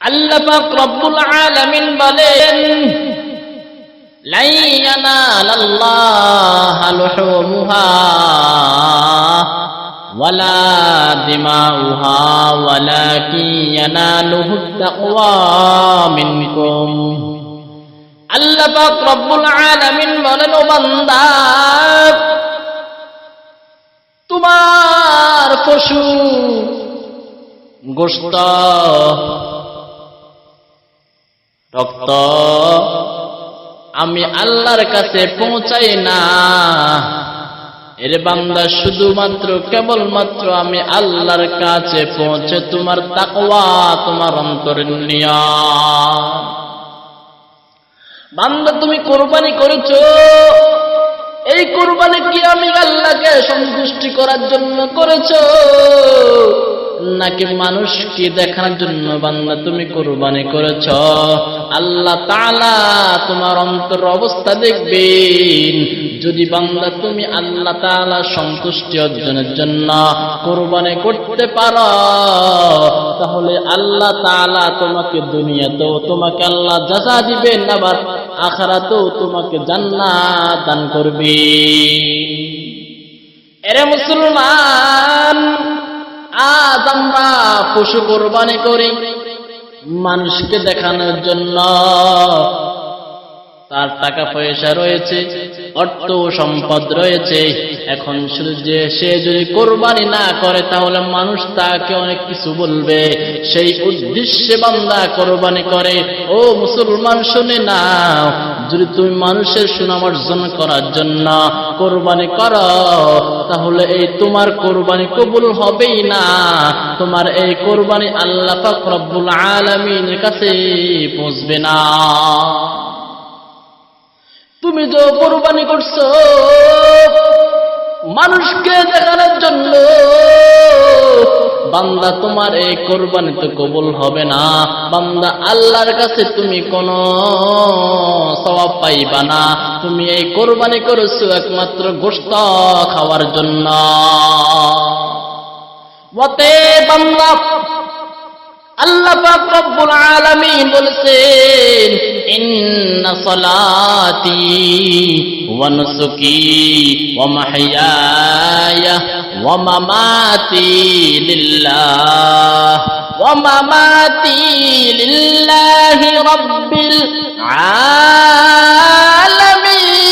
আল্লাহ পাক রব্বুল আলামিন বলেন ওয়ালা দিমাউহা ওয়ালাকিন ইয়ানালুহু তাকওয়া মিনকুম। আল্লাহ পাক রব্বুল আলামিন বলেন, ও তোমার পশু গোস্ত রক্ত। আমি আল্লাহর কাছে পৌঁছাই না। এর বান্দা শুধুমাত্র, কেবলমাত্র আমি আল্লাহর কাছে পৌঁছে তোমার তাকওয়া, তোমার অন্তরের নিয়ম বান্দা, তুমি কোরবানি করেছ। এই কোরবানি কি আমি আল্লাহকে সন্তুষ্টি করার জন্য করেছ? নাকি মানুষকে দেখার জন্য বান্দা তুমি কোরবানি করেছ? আল্লাহ তালা তোমার অন্তর অবস্থা দেখবেন। যদি বান্দা তুমি আল্লাহ তালা সন্তুষ্টি অর্জনের জন্য কোরবানি করতে পারো, তাহলে আল্লাহ তালা তোমাকে দুনিয়াতেও তোমাকে আল্লাহ যাচা দিবেন, আবার আখারাতেও তোমাকে জান্নাত দান করবে এরে মুসলমান আজ আমরা পশু কোরবানি করি মানুষকে দেখানোর জন্য। তার টাকা পয়সা রয়েছে, অর্থ সম্পদ রয়েছে। এখন শুধু যে সে যদি কোরবানি না করে, তাহলে মানুষ তাকে অনেক কিছু বলবে। সেই উদ্দেশ্যে বান্দা কোরবানি করে। ও মুসলমান, শুনে নাও যদি তুমি মানুষের সুনাম অর্জন করার জন্য কোরবানি করো, তাহলে এই তোমার কোরবানি কবুল হবেই না। তোমার এই কোরবানি আল্লাহ রব্বুল আলামিনের কাছে পৌঁছবে না। তুমি যে কোরবানি করছ, মানুষকে দেখানোর জন্য বান্দা তোমার এই কোরবানি তো কবুল হবে না। বান্দা আল্লাহর কাছে তুমি কোনো সবাব পাইবা না। তুমি এই কোরবানি করেছ একমাত্র গোস্ত খাওয়ার জন্য। ওতে বান্দা, আল্লাহ পাক রব্বুল আলামিন বলেছেন, ইন্না সালাতি ওয়া নুসুকি ওয়া মাহইয়ায়া ওয়া মামাতি লিল্লাহ, ওয়া মামাতি লিল্লাহি রাব্বিল আলামিন।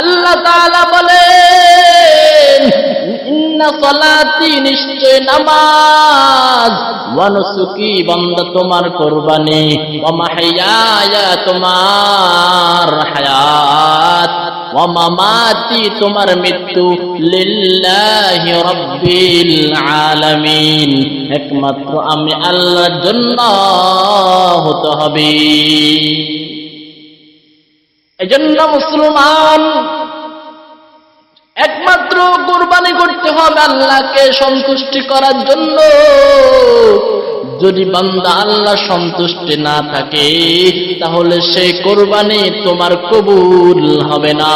আল্লাহ তাআলা বলেন, ইন্না সলাতি নিশ্চয় নামাজ ওয়ানুসুকি বান্দা তোমার কোরবানি, ওয়া মাহইয়ায়া তোমার হায়াত। ওয়া মামাতি তোমার মৃত্যু লিল্লাহি রাব্বিল আলামিন। একমাত্র আমি আল্লাহর জন্য হতে হবে। এজন্য মুসলমান, একমাত্র কোরবানি করতে হবে আল্লাহকে সন্তুষ্টি করার জন্য। যদি বান্দা আল্লাহ সন্তুষ্ট না থাকে তাহলে সে কোরবানি তোমার কবুল হবে না।